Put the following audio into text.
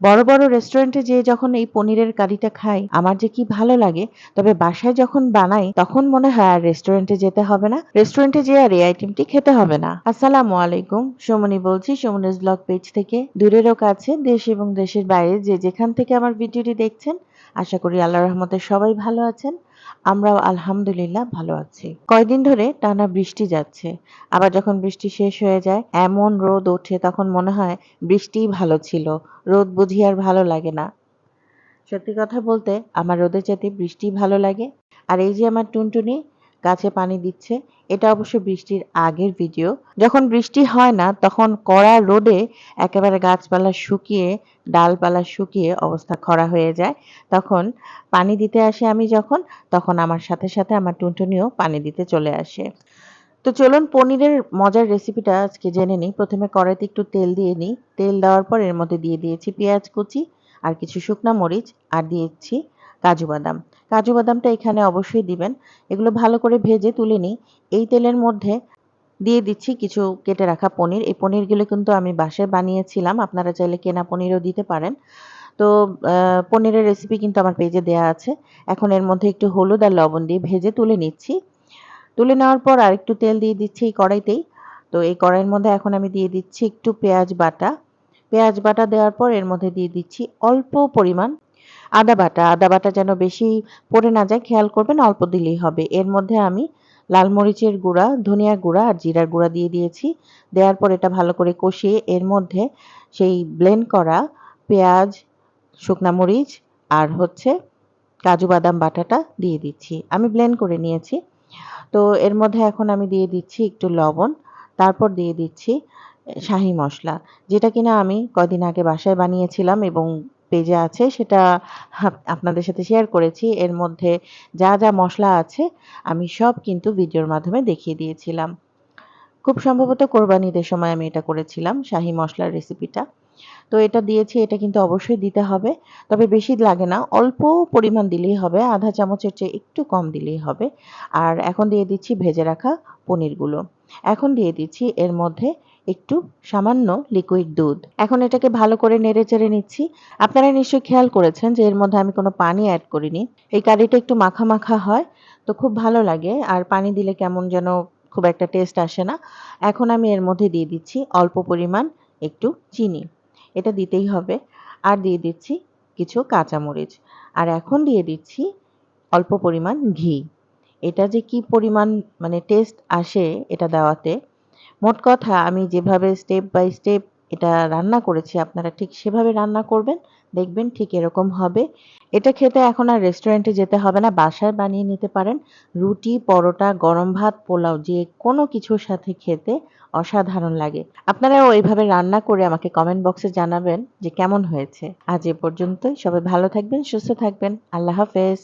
বড় বড় রেস্টুরেন্টে যেয়ে যখন এই পনিরের কারিটা খাই, আমার যে কি ভালো লাগে, তবে বাসায় যখন বানাই, তখন মনে হয় আর রেস্টুরেন্টে যেতে হবে না। রেস্টুরেন্টে যেয়ে আর এই আইটেমটি খেতে হবে না। আসসালামু আলাইকুম, সুমনি বলছি, সুমনিস ব্লগ পেজ থেকে। দূরেরও কাছে, দেশ এবং দেশের বাইরে যে যেখান থেকে আমার ভিডিওটি দেখছেন, আশা করি আল্লাহ রহমতে সবাই ভালো আছেন। আমরাও আলহামদুলিল্লাহ ভালো আছি। কয়দিন ধরে টানা বৃষ্টি যাচ্ছে। আবার যখন বৃষ্টি শেষ হয়ে যায়, এমন রোদ ওঠে তখন মনে হয় বৃষ্টিই ভালো ছিল। রোদ বুঝি আর ভালো লাগে না। সত্যি কথা বলতে, আমার রোদের চাইতে বৃষ্টি ভালো লাগে। আর এই যে আমার টুনটুনি গাছে পানি দিচ্ছে। এটা অবশ্য বৃষ্টির আগের ভিডিও। যখন বৃষ্টি হয় না, তখন কড়া রোদে একেবারে গাছপালা শুকিয়ে, ডালপালা শুকিয়ে অবস্থা খরা হয়ে যায়। তখন পানি দিতে আসে আমি যখন, তখন আমার সাথে সাথে আমার টুনটুনিও পানি দিতে চলে আসে। তো চলুন পনিরের মজার রেসিপিটা আজকে জেনে নিই। প্রথমে কড়াইতে একটু তেল দিয়ে নিই। তেল দেওয়ার পর এর মধ্যে দিয়ে দিয়েছি পেঁয়াজ কুচি, আর কিছু শুকনা মরিচ, আর দিয়েছি কাজু বাদাম। কাজু বাদামটা এখানে অবশ্যই দিবেন। এগুলো ভালো করে ভেজে তুলে নিই। এই তেলের মধ্যে দিয়ে দিচ্ছি কিছু কেটে রাখা পনির। এই পনিরগুলো কিন্তু আমি বাসায় বানিয়েছিলাম। আপনারা চাইলে কেনা পনিরও দিতে পারেন। তো পনিরের রেসিপি কিন্তু আমার পেজে দেয়া আছে। এখন এর মধ্যে একটু হলুদ আর লবণ দিয়ে ভেজে তুলে নিচ্ছি। তুলে নেওয়ার পর আর একটু তেল দিয়ে দিচ্ছি এই কড়াইতেই। তো, এই কড়াইয়ের মধ্যে এখন আমি দিয়ে দিচ্ছি একটু পেঁয়াজ বাটা। পেঁয়াজ বাটা দেওয়ার পর এর মধ্যে দিয়ে দিচ্ছি অল্প পরিমাণ আদা বাটা আদা বাটা যেন বেশি পড়ে না যায়, খেয়াল করবেন অল্প দিলেই হবে। এর মধ্যে আমি লাল মরিচের গুঁড়া, ধনিয়া গুঁড়া আর জিরার গুঁড়া দিয়ে দিয়েছি। দেওয়ার পর এটা ভালো করে কষিয়ে এর মধ্যে সেই ব্লেন্ড করা পেঁয়াজ, শুকনা মরিচ আর হচ্ছে কাজু বাদাম বাটাটা দিয়ে দিচ্ছি। আমি ব্লেন্ড করে নিয়েছি। তো এর মধ্যে এখন আমি দিয়ে দিচ্ছি একটু লবণ, তারপর দিয়ে দিচ্ছি শাহি মশলা। যেটা কিনা আমি কদিন আগে বাসায় বানিয়েছিলাম এবং পেজে আছে, সেটা আপনাদের সাথে শেয়ার করেছি। এর মধ্যে যা যা মশলা আছে, আমি সব কিন্তু ভিডিওর মাধ্যমে দেখিয়ে দিয়েছিলাম। খুব সম্ভবত কোরবানিদের সময় আমি এটা করেছিলাম, শাহি মশলার রেসিপিটা তো এটা দিয়েছি, এটা কিন্তু অবশ্যই দিতে হবে। তবে বেশি লাগে না, অল্প পরিমাণ দিলেই হবে, আধা চামচের চেয়ে একটু কম দিলেই হবে। আর এখন দিয়ে দিচ্ছি ভেজে রাখা পনিরগুলো। এখন দিয়ে দিচ্ছি এর মধ্যে একটু সামান্য লিকুইড দুধ। এখন এটাকে ভালো করে নেড়ে চেড়ে নিচ্ছি। আপনারা নিশ্চয়ই খেয়াল করেছেন যে এর মধ্যে আমি কোনো পানি অ্যাড করিনি। এই কারিটা একটু মাখা মাখা হয়, তো খুব ভালো লাগে। আর পানি দিলে কেমন যেন খুব একটা টেস্ট আসে না। এখন আমি এর মধ্যে দিয়ে দিচ্ছি অল্প পরিমাণ একটু চিনি। এটা দিতেই হবে। আর দিয়ে দিচ্ছি কিছু কাঁচামরিচ। আর এখন দিয়ে দিচ্ছি অল্প পরিমাণ ঘি। এটা যে কি পরিমাণ মানে টেস্ট আসে এটা দেওয়াতে মোট কথা, আমি যেভাবে স্টেপ বাই স্টেপ এটা রান্না করেছি, আপনারা ঠিক সেভাবে রান্না করবেন, দেখবেন ঠিক এরকম হবে। এটা খেতে এখন আর রেস্টুরেন্টে যেতে হবে না, বাসায় বানিয়ে নিতে পারেন। রুটি, পরোটা, গরম ভাত, পোলাও, যে কোনো কিছুর সাথে খেতে অসাধারণ লাগে। আপনারাও এইভাবে রান্না করে আমাকে কমেন্ট বক্সে জানাবেন যে কেমন হয়েছে। আজ এ পর্যন্তই, সবাই ভালো থাকবেন, সুস্থ থাকবেন, আল্লাহ হাফেজ।